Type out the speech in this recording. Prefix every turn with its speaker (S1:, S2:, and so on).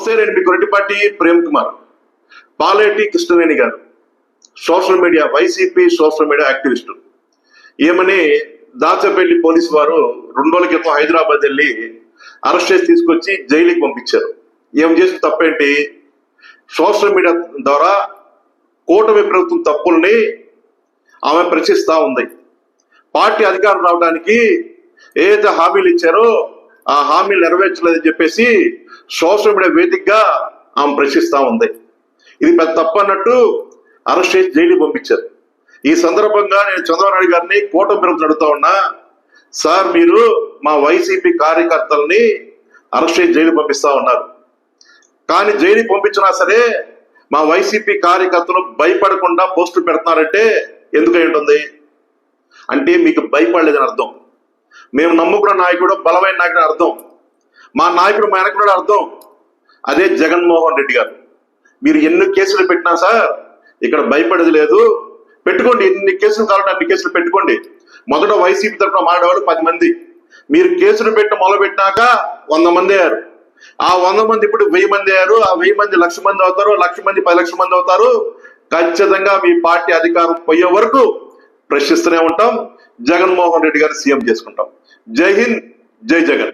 S1: నమస్తే నేను గొరటిపాటి ప్రేమ్ కుమార్. పాలేటి కృష్ణవేణి గారు. Social media YCP social media activist ఏమని దాచపల్లి పోలీసు వారు రెండు రోజుల క్రితం హైదరాబాద్ వెళ్ళి అరెస్ట్ చేసి తీసుకొచ్చి జైలుకి పంపించారు. ఏం చేసిన తప్పేంటి? సోషల్ మీడియా ద్వారా కూటమి ప్రభుత్వం తప్పుల్ని ఆమె ప్రశ్నిస్తూ ఉంది. పార్టీ అధికారం రావడానికి ఏదైతే హామీలు ఇచ్చారో ఆ హామీలు నెరవేర్చలేదని చెప్పేసి సోషల్ మీడియా వేదికగా ఆమె ప్రశ్నిస్తా ఉంది. ఇది పెద్ద తప్పు అన్నట్టు అరెస్ట్ చేసి జైలు పంపించారు. ఈ సందర్భంగా నేను చంద్రబాబు నాయుడు గారిని కూటమి ప్రభుత్వం అడుగుతా ఉన్నా సార్ మీరు మా వైసీపీ కార్యకర్తల్ని అరెస్ట్ చేసి జైలు పంపిస్తా ఉన్నారు. కానీ జైలుకి పంపించినా సరే మా వైసీపీ కార్యకర్తలు భయపడకుండా పోస్టులు పెడుతున్నారంటే ఎందుకై ఉంటుంది? అంటే మీకు భయపడలేదని అర్థం. మేము నమ్ముకున్న నాయకుడు బలమైన నాయకుడు అర్థం. మా నాయకుడు మా వెనకుడు అర్థం. అదే జగన్మోహన్ రెడ్డి గారు. మీరు ఎన్ని కేసులు పెట్టినా సార్ ఇక్కడ భయపడేది లేదు. పెట్టుకోండి ఎన్ని కేసులు కావాలంటే అన్ని కేసులు పెట్టుకోండి. మొదట వైసీపీ తరఫున మాట్లాడేవాళ్ళు పది మంది. మీరు కేసులు పెట్టి మొదలు పెట్టినాక వంద మంది అయ్యారు. ఆ వంద మంది ఇప్పుడు వెయ్యి మంది అయ్యారు. ఆ వెయ్యి మంది లక్ష మంది అవుతారు లక్ష మంది పది లక్షల మంది అవుతారు. ఖచ్చితంగా మీ పార్టీ అధికారం పోయే వరకు ప్రశ్నిస్తూనే ఉంటాం. జగన్మోహన్ రెడ్డి గారిని సీఎం చేసుకుంటాం. జై హింద్ జై జగన్.